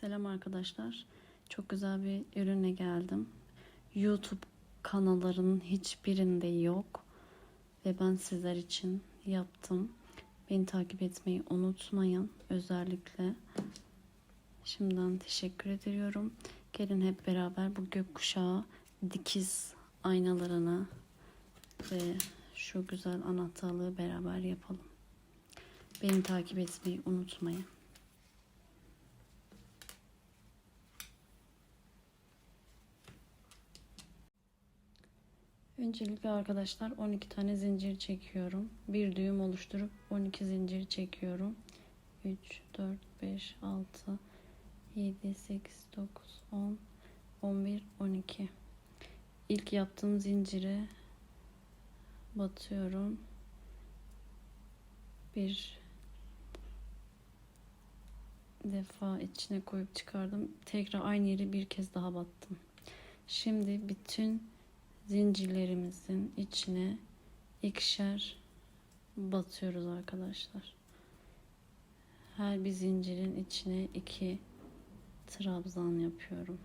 Selam arkadaşlar. Çok güzel bir ürüne geldim. YouTube kanallarının hiçbirinde yok. Ve ben sizler için yaptım. Beni takip etmeyi unutmayın. Özellikle şimdiden teşekkür ediyorum. Gelin hep beraber bu gökkuşağı dikiz aynalarını ve şu güzel anahtarlığı beraber yapalım. Beni takip etmeyi unutmayın. Öncelikle arkadaşlar 12 tane zincir çekiyorum. Bir düğüm oluşturup 12 zincir çekiyorum. 3, 4, 5, 6, 7, 8, 9, 10, 11, 12. İlk yaptığım zincire batıyorum. Bir defa içine koyup çıkardım. Tekrar aynı yeri bir kez daha battım. Şimdi bütün zincirlerimizin içine ikişer batıyoruz arkadaşlar. Her bir zincirin içine iki trabzan yapıyorum.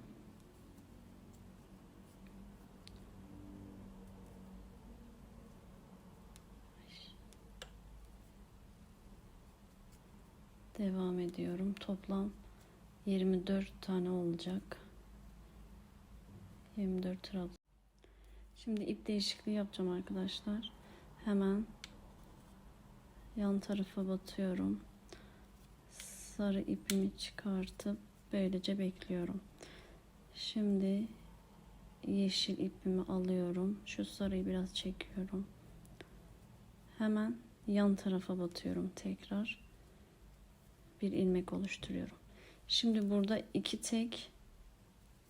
Devam ediyorum. Toplam 24 tane olacak. 24 trabzan. Şimdi ip değişikliği yapacağım arkadaşlar. Hemen yan tarafa batıyorum. Sarı ipimi çıkartıp böylece bekliyorum. Şimdi yeşil ipimi alıyorum. Şu sarıyı biraz çekiyorum. Hemen yan tarafa batıyorum tekrar. Bir ilmek oluşturuyorum. Şimdi burada iki tek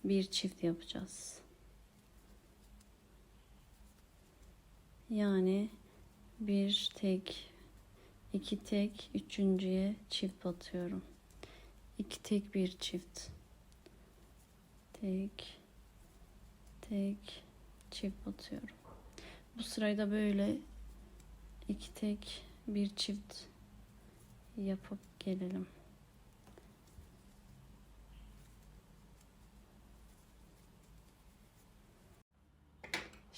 bir çift yapacağız. Yani bir tek, iki tek, üçüncüye çift batıyorum. İki tek bir çift. Tek, tek, çift batıyorum. Bu sırayı böyle iki tek bir çift yapıp gelelim.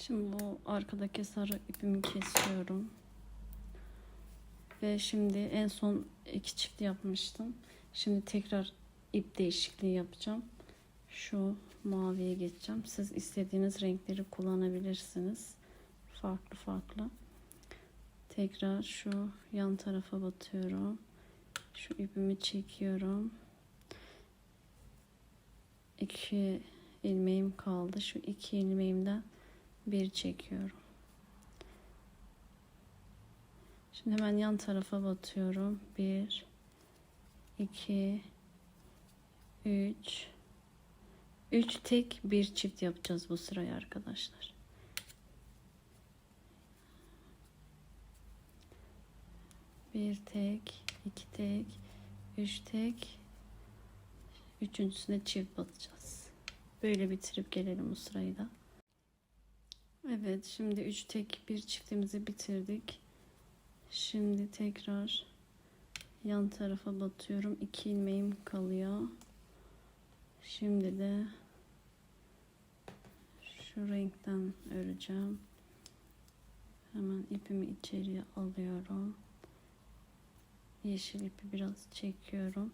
Şimdi bu arkadaki sarı ipimi kesiyorum. Ve şimdi en son iki çift yapmıştım. Şimdi tekrar ip değişikliği yapacağım. Şu maviye geçeceğim. Siz istediğiniz renkleri kullanabilirsiniz. Farklı farklı. Tekrar şu yan tarafa batıyorum. Şu ipimi çekiyorum. İki ilmeğim kaldı. Şu iki ilmeğimden bir çekiyorum. Şimdi hemen yan tarafa batıyorum. Bir, iki, üç, üç tek bir çift yapacağız bu sırayı arkadaşlar. Bir tek, iki tek, üç tek, üçüncüsüne çift batacağız. Böyle bitirip gelelim bu sırayı da. Evet şimdi üç tek bir çiftimizi bitirdik. Şimdi tekrar yan tarafa batıyorum. İki ilmeğim kalıyor. Şimdi de şu renkten öreceğim. Hemen ipimi içeriye alıyorum. Yeşil ipi biraz çekiyorum.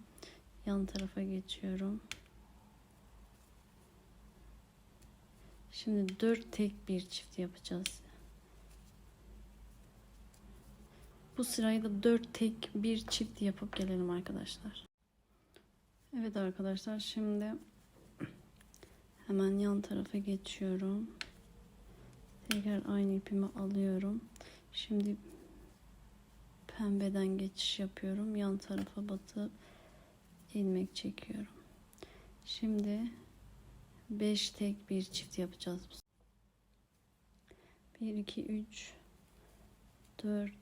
Yan tarafa geçiyorum. Şimdi dört tek bir çift yapacağız. Bu sırayı da dört tek bir çift yapıp gelelim arkadaşlar. Evet arkadaşlar şimdi hemen yan tarafa geçiyorum. Tekrar aynı ipimi alıyorum. Şimdi pembeden geçiş yapıyorum. Yan tarafa batıp ilmek çekiyorum. Şimdi 5 tek bir çift yapacağız. 1 2 3 4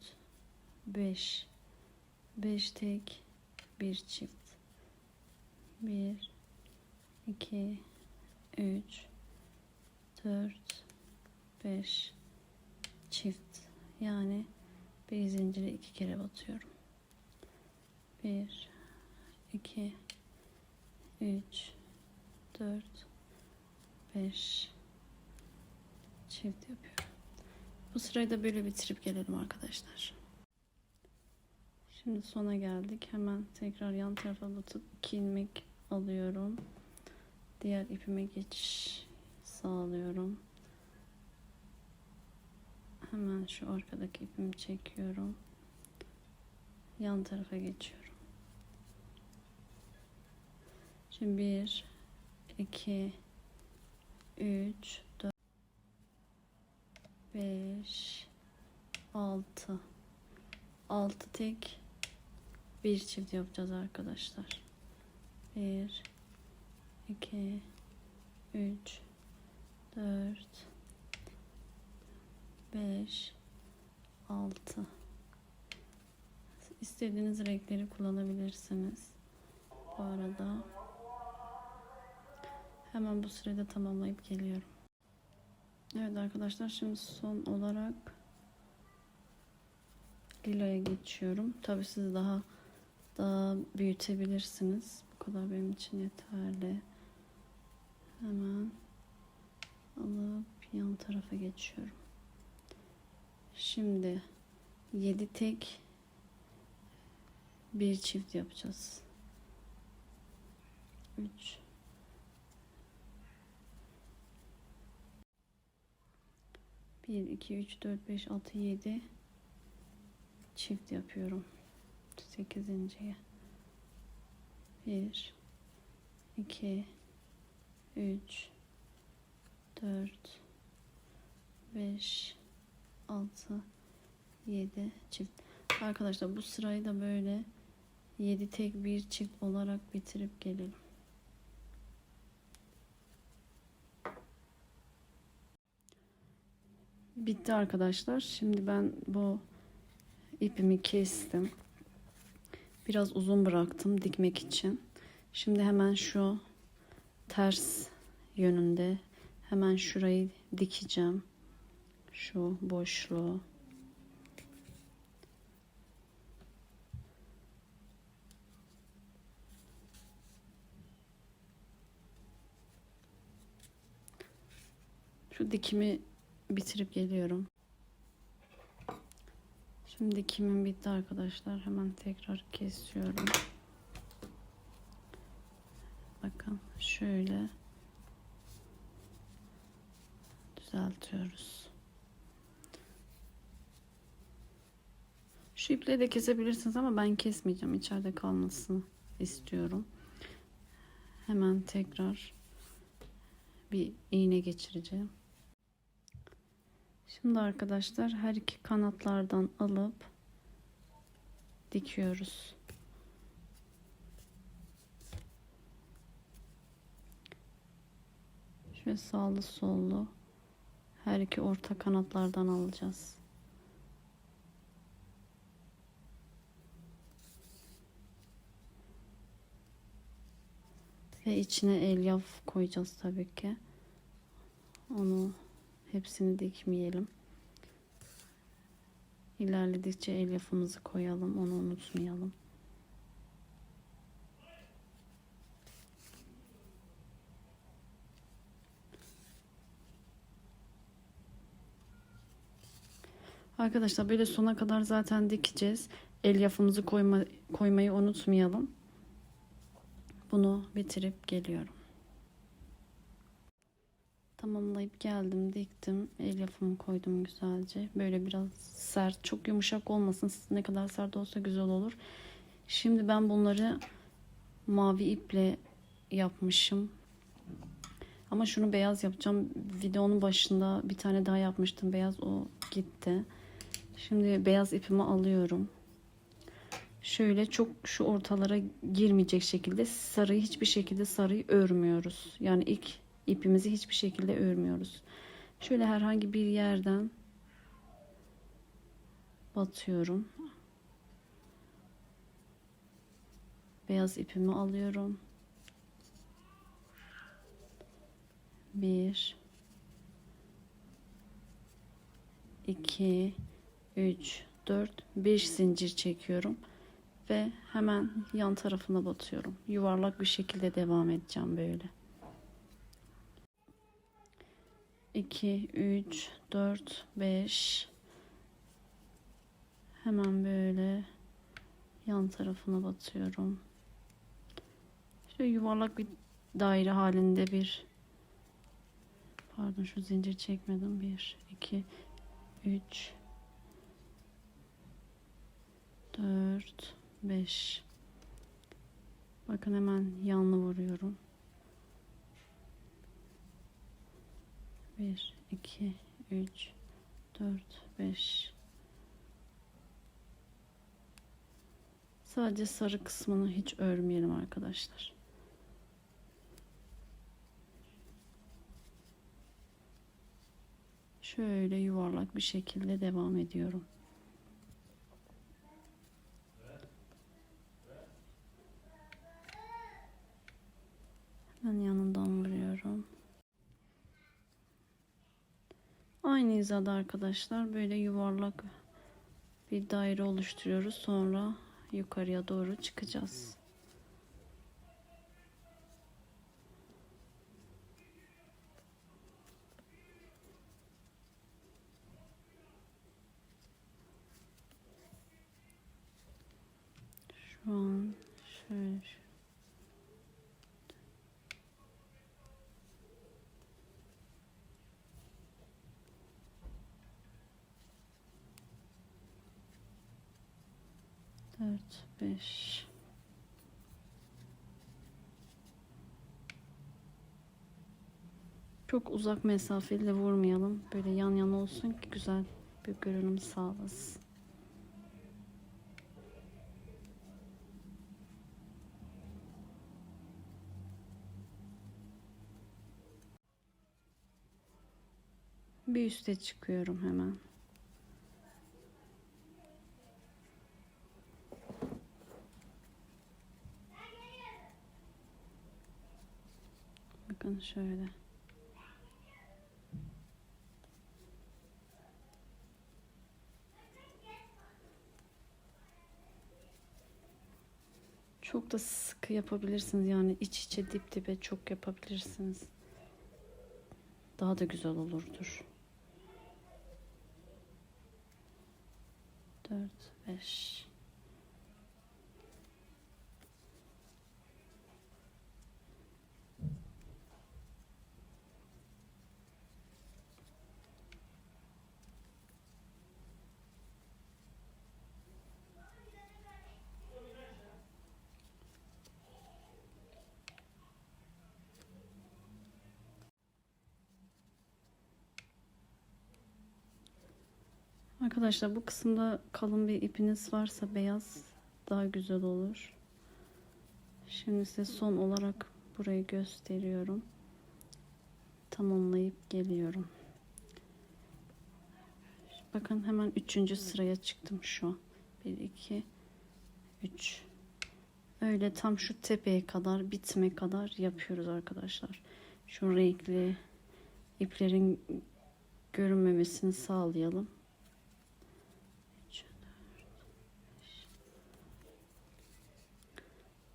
5 5 tek bir çift. 1 2 3 4 5 çift. Yani bir zincire iki kere batıyorum. 1 2 3 4 5 çift yapıyorum. Bu sırayı da böyle bitirip gelelim arkadaşlar. Şimdi sona geldik. Hemen tekrar yan tarafa batıp 2 ilmek alıyorum. Diğer ipime geçiş sağlıyorum. Hemen şu arkadaki ipimi çekiyorum. Yan tarafa geçiyorum. Şimdi 1 2 3 4 5 6 6 tek bir çift yapacağız arkadaşlar. 1 2 3 4 5 6 İstediğiniz renkleri kullanabilirsiniz. Bu arada hemen bu sırada tamamlayıp geliyorum. Evet arkadaşlar şimdi son olarak lilaya geçiyorum. Tabi siz daha daha büyütebilirsiniz. Bu kadar benim için yeterli. Hemen alıp yan tarafa geçiyorum. Şimdi 7 tek bir çift yapacağız. 3 1 2 3 4 5 6 7 çift yapıyorum. 8.ye 1 2 3 4 5 6 7 çift. Arkadaşlar bu sırayı da böyle 7 tek bir çift olarak bitirip gelelim. Bitti arkadaşlar. Şimdi ben bu ipimi kestim. Biraz uzun bıraktım dikmek için. Şimdi hemen şu ters yönünde hemen şurayı dikeceğim. Şu boşluğu. Şu dikimi bitirip geliyorum. Şimdi dikimim bitti arkadaşlar. Hemen tekrar kesiyorum. Bakın şöyle düzeltiyoruz. Şu iple de kesebilirsiniz ama ben kesmeyeceğim. İçeride kalmasını istiyorum. Hemen tekrar bir iğne geçireceğim. Şimdi arkadaşlar her iki kanatlardan alıp dikiyoruz. Şöyle sağlı sollu her iki orta kanatlardan alacağız. Ve içine elyaf koyacağız tabii ki. Onu hepsini dikmeyelim. İlerledikçe elyafımızı koyalım. Onu unutmayalım. Arkadaşlar böyle sona kadar zaten dikeceğiz. Elyafımızı koyma, koymayı unutmayalım. Bunu bitirip geliyorum. Tamamlayıp geldim, diktim. Elyafımı koydum güzelce. Böyle biraz sert, çok yumuşak olmasın. Ne kadar sert olsa güzel olur. Şimdi ben bunları mavi iple yapmışım. Ama şunu beyaz yapacağım. Videonun başında bir tane daha yapmıştım. Beyaz o gitti. Şimdi beyaz ipimi alıyorum. Şöyle çok şu ortalara girmeyecek şekilde sarıyı hiçbir şekilde sarıyı örmüyoruz. Yani ilk ipimizi hiçbir şekilde örmüyoruz. Şöyle herhangi bir yerden batıyorum. Beyaz ipimi alıyorum. Bir, iki, üç, dört, beş zincir çekiyorum. ve hemen yan tarafına batıyorum. Yuvarlak bir şekilde devam edeceğim böyle. 2 3 4 5 Hemen böyle yan tarafına batıyorum. Şöyle yuvarlak bir daire halinde bir pardon şu zincir çekmedim. 1 2 3 4 5 Bakın hemen yanlı vuruyorum. 1 2 3 4 5 Sadece sarı kısmını hiç örmeyelim arkadaşlar. Şöyle yuvarlak bir şekilde devam ediyorum. Hemen yanından vuruyorum. Aynı hizada arkadaşlar böyle yuvarlak bir daire oluşturuyoruz. Sonra yukarıya doğru çıkacağız. Şu an şöyle dört beş Çok uzak mesafeyle vurmayalım. Böyle yan yana olsun ki güzel bir görünüm sağlasın. Bir üste çıkıyorum hemen. Bakın şöyle. Çok da sıkı yapabilirsiniz. Yani iç içe dip dibe çok yapabilirsiniz. Daha da güzel olurdur. 4 5 Arkadaşlar bu kısımda kalın bir ipiniz varsa beyaz daha güzel olur. Şimdi size son olarak burayı gösteriyorum. Tamamlayıp geliyorum. Bakın hemen üçüncü sıraya çıktım şu an. 1 2 3 Öyle tam şu tepeye kadar bitme kadar yapıyoruz arkadaşlar. Şu renkli iplerin görünmemesini sağlayalım.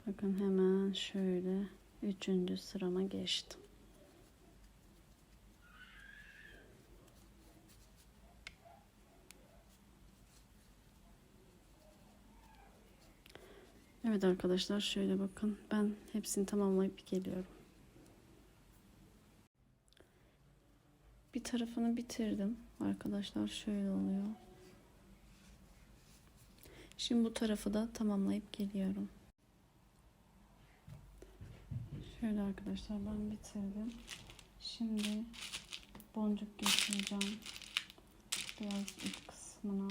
Bakın hemen şöyle üçüncü sırama geçtim. Evet arkadaşlar şöyle bakın ben hepsini tamamlayıp geliyorum. Bir tarafını bitirdim arkadaşlar şöyle oluyor. Şimdi bu tarafı da tamamlayıp geliyorum. Şöyle arkadaşlar ben bitirdim. Şimdi boncuk geçireceğim. Biraz ip kısmına.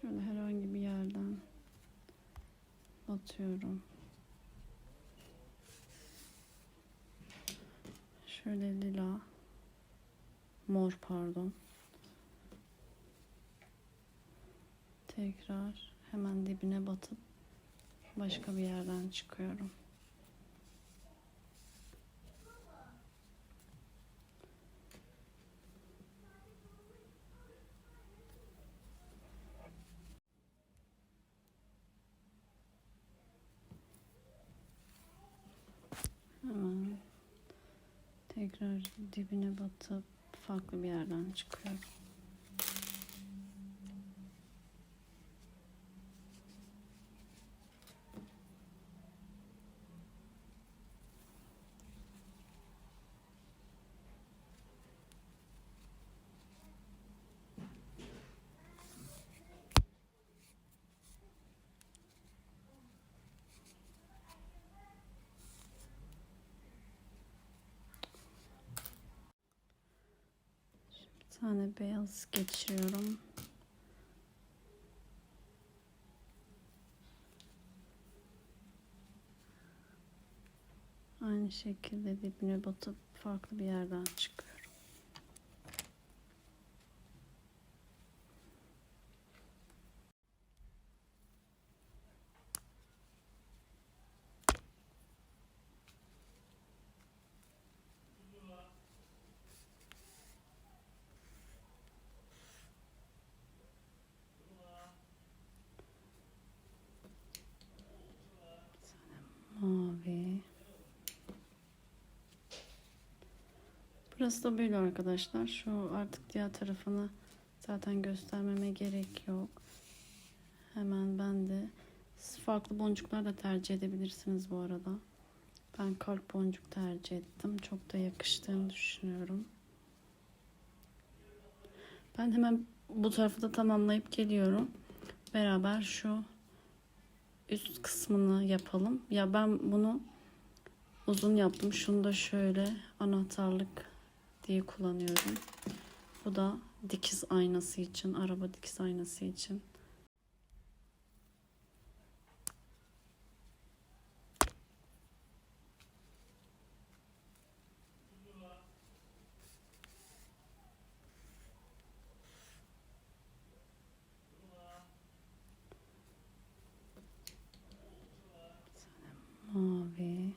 Şöyle herhangi bir yerden batıyorum. Şöyle lila mor pardon. Tekrar hemen dibine batıp başka bir yerden çıkıyorum. Hemen tekrar dibine batıp farklı bir yerden çıkıyorum. Bir tane beyaz geçiriyorum. Aynı şekilde dibine batıp farklı bir yerden çıkıyorum. Mavi. Burası da böyle arkadaşlar. Şu artık diğer tarafını zaten göstermeme gerek yok. Hemen ben de siz farklı boncuklar da tercih edebilirsiniz bu arada. Ben kalp boncuk tercih ettim. Çok da yakıştığını düşünüyorum. Ben hemen bu tarafı da tamamlayıp geliyorum. Beraber şu üst kısmını yapalım. Ya ben bunu uzun yaptım. Şunu da şöyle anahtarlık diye kullanıyorum. Bu da dikiz aynası için, araba dikiz aynası için. Mavi.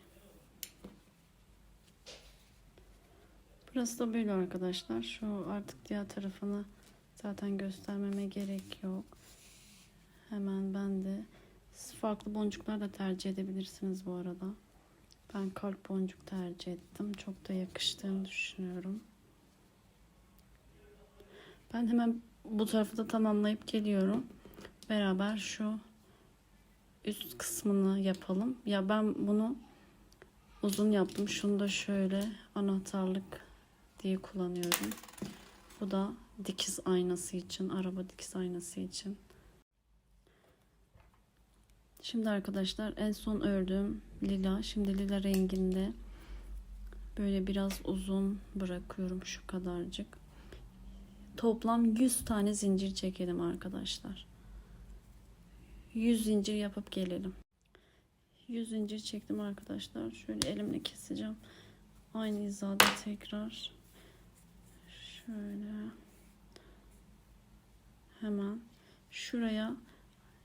Burası da böyle arkadaşlar. Şu artık diğer tarafını zaten göstermeme gerek yok. Hemen ben de farklı boncuklar da tercih edebilirsiniz bu arada. Ben kalp boncuk tercih ettim. Çok da yakıştığını düşünüyorum. Ben hemen bu tarafı da tamamlayıp geliyorum. Beraber şu üst kısmını yapalım. Ya ben bunu uzun yaptım. Şunu da şöyle anahtarlık diye kullanıyorum. Bu da dikiz aynası için, araba dikiz aynası için. Şimdi arkadaşlar en son ördüğüm lila. Şimdi lila renginde böyle biraz uzun bırakıyorum şu kadarcık. Toplam 100 tane zincir çekelim arkadaşlar. 100 zincir yapıp gelelim. 100 zincir çektim arkadaşlar. Şöyle elimle keseceğim. Aynı hizada tekrar şöyle hemen şuraya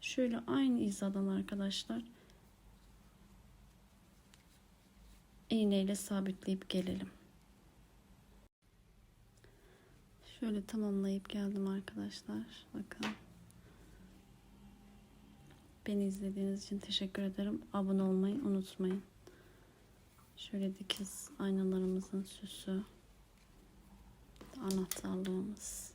şöyle aynı hizadan arkadaşlar iğneyle sabitleyip gelelim. Şöyle tamamlayıp geldim arkadaşlar. Bakın. Beni izlediğiniz için teşekkür ederim. Abone olmayı unutmayın. Şöyle dikiz aynalarımızın süsü. Anahtarlığımız.